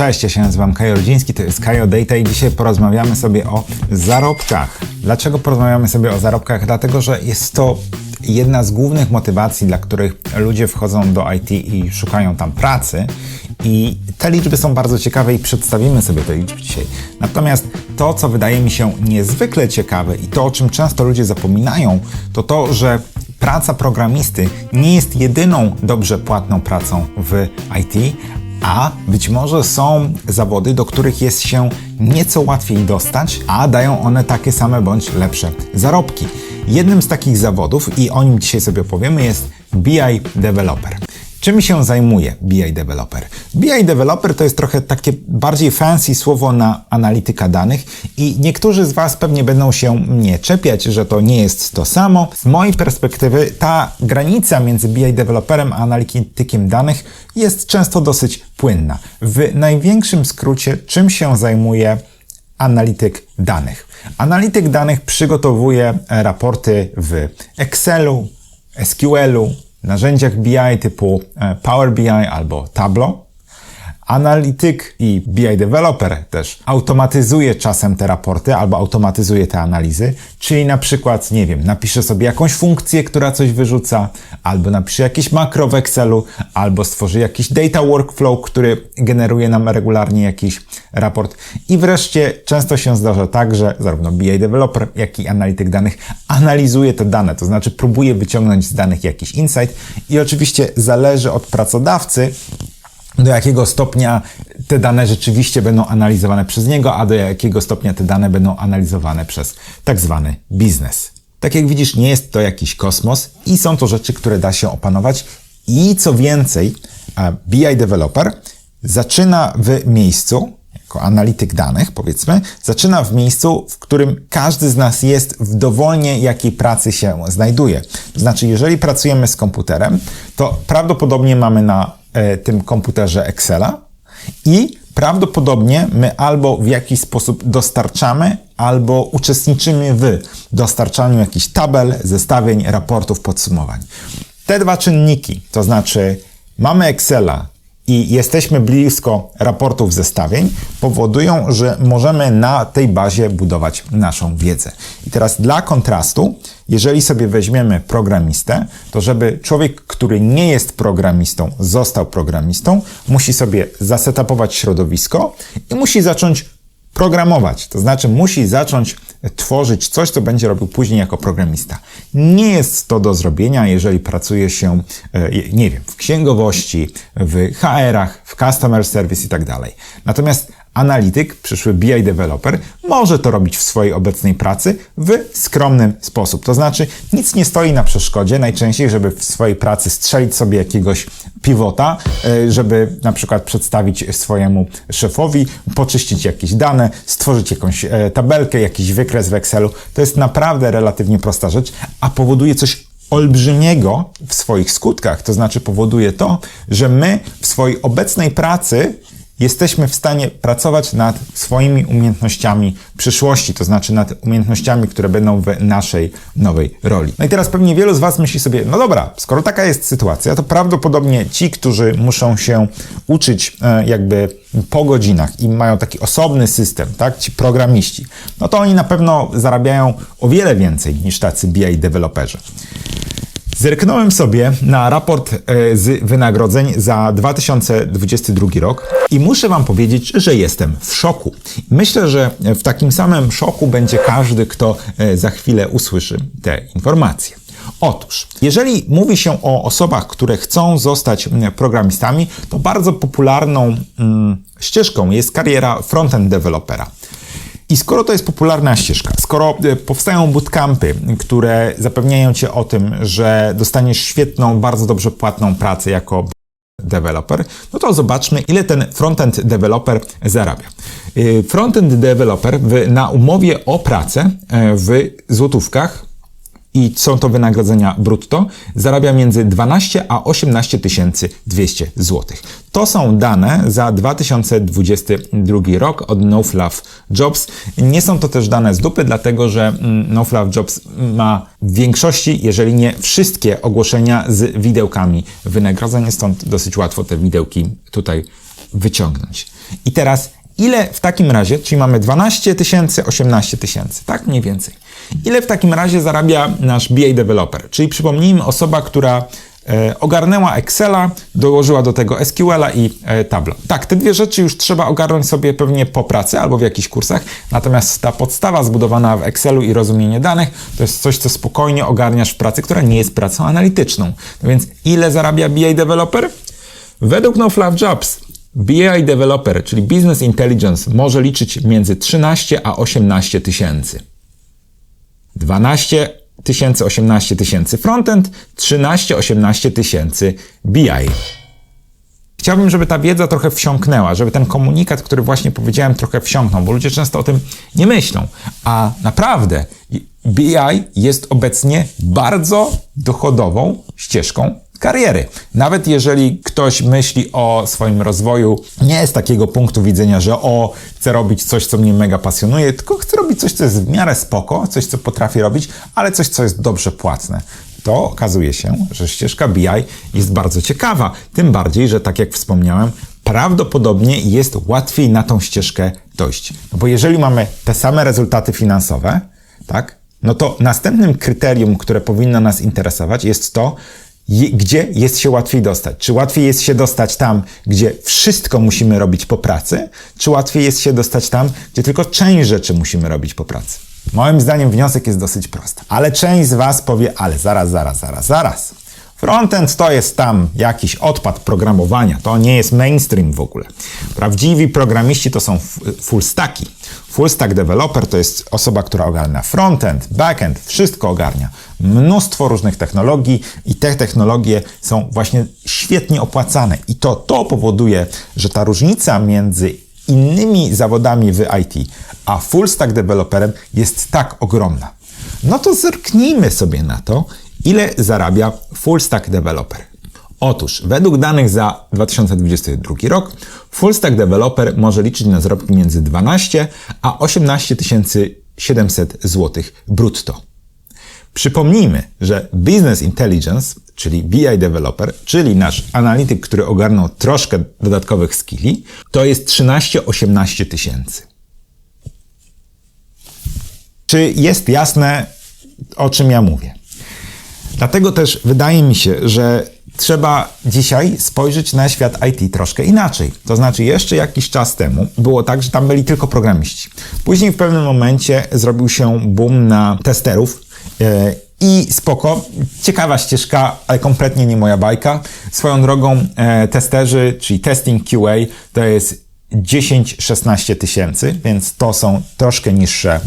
Cześć, ja się nazywam Kajo Rodziński, to jest Kajo Data i dzisiaj porozmawiamy sobie o zarobkach. Dlaczego porozmawiamy sobie o zarobkach? Dlatego, że jest to jedna z głównych motywacji, dla których ludzie wchodzą do IT i szukają tam pracy. I te liczby są bardzo ciekawe i przedstawimy sobie te liczby dzisiaj. Natomiast to, co wydaje mi się niezwykle ciekawe i to, o czym często ludzie zapominają, to to, że praca programisty nie jest jedyną dobrze płatną pracą w IT, a być może są zawody, do których jest się nieco łatwiej dostać, a dają one takie same bądź lepsze zarobki. Jednym z takich zawodów, i o nim dzisiaj sobie opowiemy, jest BI Developer. Czym się zajmuje BI Developer? BI Developer to jest trochę takie bardziej fancy słowo na analityka danych i niektórzy z Was pewnie będą się mnie czepiać, że to nie jest to samo. Z mojej perspektywy ta granica między BI Developerem a analitykiem danych jest często dosyć płynna. W największym skrócie, czym się zajmuje analityk danych? Analityk danych przygotowuje raporty w Excelu, SQL-u, narzędziach BI typu e, Power BI albo Tableau. Analityk i BI Developer też automatyzuje czasem te raporty albo automatyzuje te analizy, czyli na przykład, nie wiem, napisze sobie jakąś funkcję, która coś wyrzuca, albo napisze jakieś makro w Excelu, albo stworzy jakiś data workflow, który generuje nam regularnie jakiś raport. I wreszcie często się zdarza tak, że zarówno BI Developer, jak i analityk danych analizuje te dane, to znaczy próbuje wyciągnąć z danych jakiś insight i oczywiście zależy od pracodawcy, do jakiego stopnia te dane rzeczywiście będą analizowane przez niego, a do jakiego stopnia te dane będą analizowane przez tak zwany biznes. Tak jak widzisz, nie jest to jakiś kosmos i są to rzeczy, które da się opanować. I co więcej, BI Developer zaczyna w miejscu, jako analityk danych, powiedzmy, zaczyna w miejscu, w którym każdy z nas jest w dowolnie jakiej pracy się znajduje. To znaczy, jeżeli pracujemy z komputerem, to prawdopodobnie mamy na tym komputerze Excela i prawdopodobnie my albo w jakiś sposób dostarczamy, albo uczestniczymy w dostarczaniu jakichś tabel, zestawień, raportów, podsumowań. Te dwa czynniki, to znaczy mamy Excela i jesteśmy blisko raportów zestawień, powodują, że możemy na tej bazie budować naszą wiedzę. I teraz dla kontrastu, jeżeli sobie weźmiemy programistę, to żeby człowiek, który nie jest programistą, został programistą, musi sobie zasetapować środowisko i musi zacząć programować. To znaczy musi zacząć tworzyć coś, co będzie robił później jako programista. Nie jest to do zrobienia, jeżeli pracuje się, e, nie wiem, w księgowości, w HR-ach, w customer service i tak dalej. Natomiast analityk, przyszły BI developer, może to robić w swojej obecnej pracy w skromnym sposób. To znaczy, nic nie stoi na przeszkodzie najczęściej, żeby w swojej pracy strzelić sobie jakiegoś pivota, e, żeby na przykład przedstawić swojemu szefowi, poczyścić jakieś dane, stworzyć jakąś e, tabelkę, jakiś wykres w Excelu. To jest naprawdę relatywnie prosta rzecz, a powoduje coś olbrzymiego w swoich skutkach. To znaczy powoduje to, że my w swojej obecnej pracy jesteśmy w stanie pracować nad swoimi umiejętnościami przyszłości, to znaczy nad umiejętnościami, które będą w naszej nowej roli. No i teraz pewnie wielu z Was myśli sobie, no dobra, skoro taka jest sytuacja, to prawdopodobnie ci, którzy muszą się uczyć e, jakby po godzinach i mają taki osobny system, tak, ci programiści, no to oni na pewno zarabiają o wiele więcej niż tacy BI deweloperzy. Zerknąłem sobie na raport e, z wynagrodzeń za 2022 rok i muszę Wam powiedzieć, że jestem w szoku. Myślę, że w takim samym szoku będzie każdy, kto e, za chwilę usłyszy te informacje. Otóż, jeżeli mówi się o osobach, które chcą zostać programistami, to bardzo popularną mm, ścieżką jest kariera frontend dewelopera. I skoro to jest popularna ścieżka, skoro e, powstają bootcampy, które zapewniają cię o tym, że dostaniesz świetną, bardzo dobrze płatną pracę jako developer, no to zobaczmy, ile ten frontend developer zarabia. E, frontend developer w, na umowie o pracę e, w złotówkach i są to wynagrodzenia brutto, zarabia między 12 a 18 200 zł. To są dane za 2022 rok od NoFluff Jobs. Nie są to też dane z dupy, dlatego że mm, NoFluff Jobs ma w większości, jeżeli nie wszystkie ogłoszenia z widełkami wynagrodzeń, stąd dosyć łatwo te widełki tutaj wyciągnąć. I teraz ile w takim razie, czyli mamy 12 tysięcy, 18 tysięcy, tak mniej więcej. Ile w takim razie zarabia nasz BA developer? Czyli przypomnijmy osoba, która e, ogarnęła Excela, dołożyła do tego SQL-a i e, Tableau. Tak, te dwie rzeczy już trzeba ogarnąć sobie pewnie po pracy albo w jakichś kursach, natomiast ta podstawa zbudowana w Excelu i rozumienie danych to jest coś, co spokojnie ogarniasz w pracy, która nie jest pracą analityczną. No więc ile zarabia BA developer? Według No Fluff Jobs BI developer, czyli Business Intelligence, może liczyć między 13 a 18 tysięcy. 12 tysięcy, 18 tysięcy frontend, 13-18 tysięcy BI. Chciałbym, żeby ta wiedza trochę wsiąknęła, żeby ten komunikat, który właśnie powiedziałem, trochę wsiąknął, bo ludzie często o tym nie myślą. A naprawdę BI jest obecnie bardzo dochodową ścieżką kariery. Nawet jeżeli ktoś myśli o swoim rozwoju nie z takiego punktu widzenia, że o, chcę robić coś, co mnie mega pasjonuje, tylko chcę robić coś, co jest w miarę spoko, coś, co potrafię robić, ale coś, co jest dobrze płatne. To okazuje się, że ścieżka BI jest bardzo ciekawa. Tym bardziej, że tak jak wspomniałem, prawdopodobnie jest łatwiej na tą ścieżkę dojść. No bo jeżeli mamy te same rezultaty finansowe, tak, no to następnym kryterium, które powinno nas interesować, jest to, gdzie jest się łatwiej dostać. Czy łatwiej jest się dostać tam, gdzie wszystko musimy robić po pracy, czy łatwiej jest się dostać tam, gdzie tylko część rzeczy musimy robić po pracy. Moim zdaniem wniosek jest dosyć prosty. Ale część z Was powie, ale zaraz, zaraz, zaraz, zaraz. Frontend to jest tam jakiś odpad programowania, to nie jest mainstream w ogóle. Prawdziwi programiści to są full stacki. Full stack developer to jest osoba, która ogarnia frontend, backend, wszystko ogarnia. Mnóstwo różnych technologii i te technologie są właśnie świetnie opłacane. I to, to powoduje, że ta różnica między innymi zawodami w IT, a full stack developerem jest tak ogromna. No to zerknijmy sobie na to, ile zarabia full stack developer. Otóż, według danych za 2022 rok, full stack developer może liczyć na zarobki między 12 a 18 700 zł brutto. Przypomnijmy, że Business Intelligence, czyli BI Developer, czyli nasz analityk, który ogarnął troszkę dodatkowych skilli, to jest 13-18 tysięcy. Czy jest jasne, o czym ja mówię? Dlatego też wydaje mi się, że trzeba dzisiaj spojrzeć na świat IT troszkę inaczej. To znaczy, jeszcze jakiś czas temu było tak, że tam byli tylko programiści. Później w pewnym momencie zrobił się boom na testerów. E, I spoko, ciekawa ścieżka, ale kompletnie nie moja bajka. Swoją drogą, e, testerzy, czyli testing QA, to jest 10-16 tysięcy, więc to są troszkę niższe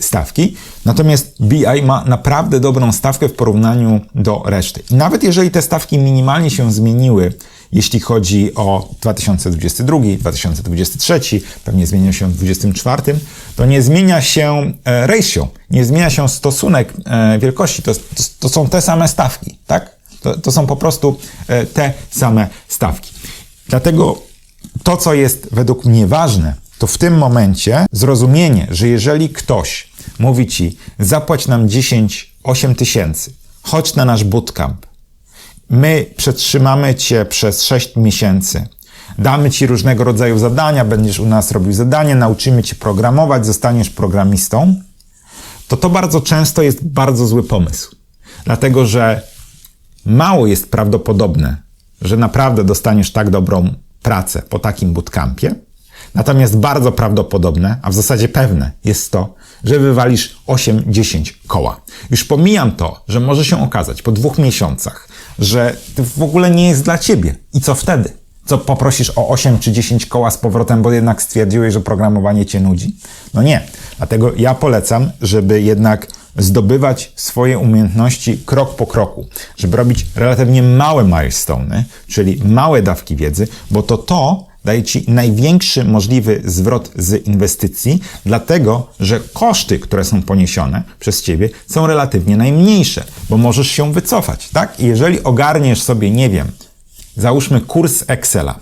stawki. Natomiast BI ma naprawdę dobrą stawkę w porównaniu do reszty. I nawet jeżeli te stawki minimalnie się zmieniły, jeśli chodzi o 2022, 2023, pewnie zmienią się w 2024, to nie zmienia się e, ratio, nie zmienia się stosunek e, wielkości. To, to, to są te same stawki, tak? To, to są po prostu e, te same stawki. Dlatego to, co jest według mnie ważne, to w tym momencie zrozumienie, że jeżeli ktoś mówi ci, zapłać nam 10, 8 tysięcy, chodź na nasz bootcamp, my przetrzymamy cię przez 6 miesięcy, damy ci różnego rodzaju zadania, będziesz u nas robił zadanie, nauczymy cię programować, zostaniesz programistą, to to bardzo często jest bardzo zły pomysł. Dlatego, że mało jest prawdopodobne, że naprawdę dostaniesz tak dobrą pracę po takim bootcampie, Natomiast bardzo prawdopodobne, a w zasadzie pewne jest to, że wywalisz 8-10 koła. Już pomijam to, że może się okazać po dwóch miesiącach, że w ogóle nie jest dla ciebie. I co wtedy? Co poprosisz o 8 czy 10 koła z powrotem, bo jednak stwierdziłeś, że programowanie cię nudzi? No nie. Dlatego ja polecam, żeby jednak zdobywać swoje umiejętności krok po kroku, żeby robić relatywnie małe milestone, czyli małe dawki wiedzy, bo to to daje Ci największy możliwy zwrot z inwestycji, dlatego że koszty, które są poniesione przez Ciebie, są relatywnie najmniejsze, bo możesz się wycofać, tak? I jeżeli ogarniesz sobie, nie wiem, załóżmy kurs Excela,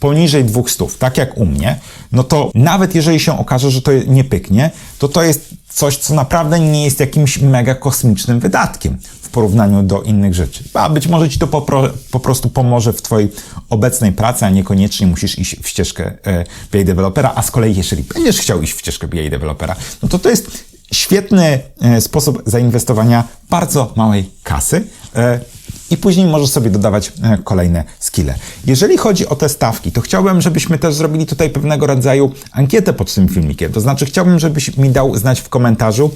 poniżej 200, tak jak u mnie, no to nawet jeżeli się okaże, że to nie pyknie, to to jest coś, co naprawdę nie jest jakimś mega kosmicznym wydatkiem porównaniu do innych rzeczy. A być może ci to po, prostu pomoże w twojej obecnej pracy, a niekoniecznie musisz iść w ścieżkę e, dewelopera, a z kolei jeżeli będziesz chciał iść w ścieżkę BI dewelopera, no to to jest świetny e, sposób zainwestowania bardzo małej kasy e, i później możesz sobie dodawać e, kolejne skille. Jeżeli chodzi o te stawki, to chciałbym, żebyśmy też zrobili tutaj pewnego rodzaju ankietę pod tym filmikiem. To znaczy, chciałbym, żebyś mi dał znać w komentarzu,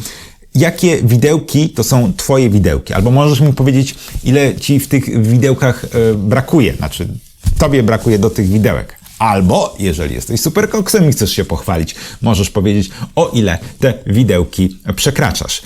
jakie widełki to są Twoje widełki, albo możesz mi powiedzieć, ile Ci w tych widełkach brakuje, znaczy Tobie brakuje do tych widełek. Albo, jeżeli jesteś super koksem i chcesz się pochwalić, możesz powiedzieć, o ile te widełki przekraczasz.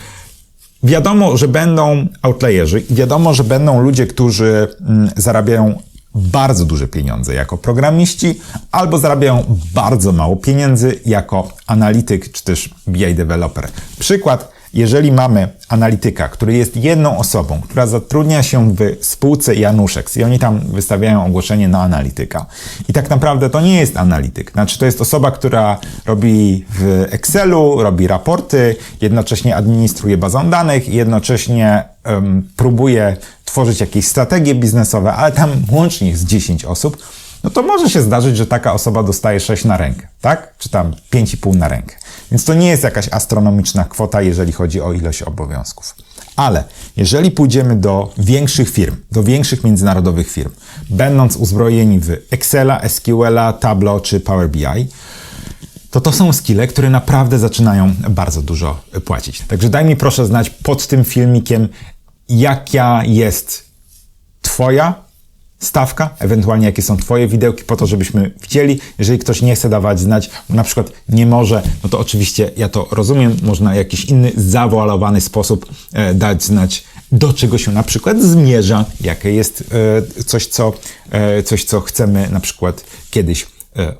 Wiadomo, że będą outlayerzy i wiadomo, że będą ludzie, którzy mm, zarabiają bardzo duże pieniądze jako programiści, albo zarabiają bardzo mało pieniędzy jako analityk czy też BI developer. Przykład jeżeli mamy analityka, który jest jedną osobą, która zatrudnia się w spółce Januszek i oni tam wystawiają ogłoszenie na analityka i tak naprawdę to nie jest analityk, znaczy to jest osoba, która robi w Excelu, robi raporty, jednocześnie administruje bazą danych, jednocześnie um, próbuje tworzyć jakieś strategie biznesowe, ale tam łącznie jest 10 osób, no to może się zdarzyć, że taka osoba dostaje 6 na rękę, tak? Czy tam 5,5 na rękę. Więc to nie jest jakaś astronomiczna kwota, jeżeli chodzi o ilość obowiązków. Ale jeżeli pójdziemy do większych firm, do większych międzynarodowych firm, będąc uzbrojeni w Excela, SQLa, Tableau czy Power BI, to to są skille, które naprawdę zaczynają bardzo dużo płacić. Także daj mi proszę znać pod tym filmikiem, jaka jest Twoja stawka, ewentualnie jakie są Twoje widełki, po to, żebyśmy widzieli. Jeżeli ktoś nie chce dawać znać, na przykład nie może, no to oczywiście ja to rozumiem, można jakiś inny, zawoalowany sposób e, dać znać, do czego się na przykład zmierza, jakie jest e, coś, co, e, coś, co chcemy na przykład kiedyś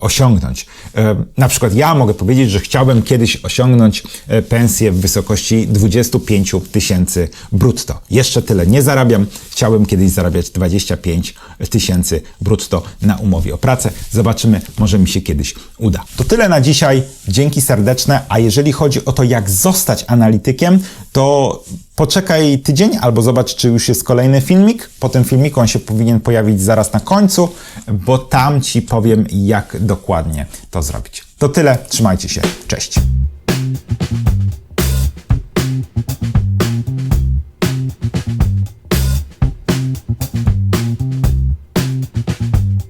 osiągnąć. E, na przykład ja mogę powiedzieć, że chciałbym kiedyś osiągnąć e, pensję w wysokości 25 tysięcy brutto. Jeszcze tyle nie zarabiam. Chciałbym kiedyś zarabiać 25 tysięcy brutto na umowie o pracę. Zobaczymy, może mi się kiedyś uda. To tyle na dzisiaj. Dzięki serdeczne. A jeżeli chodzi o to, jak zostać analitykiem, to poczekaj tydzień albo zobacz, czy już jest kolejny filmik. Po tym filmiku on się powinien pojawić zaraz na końcu, bo tam Ci powiem, jak dokładnie to zrobić. To tyle, trzymajcie się, cześć.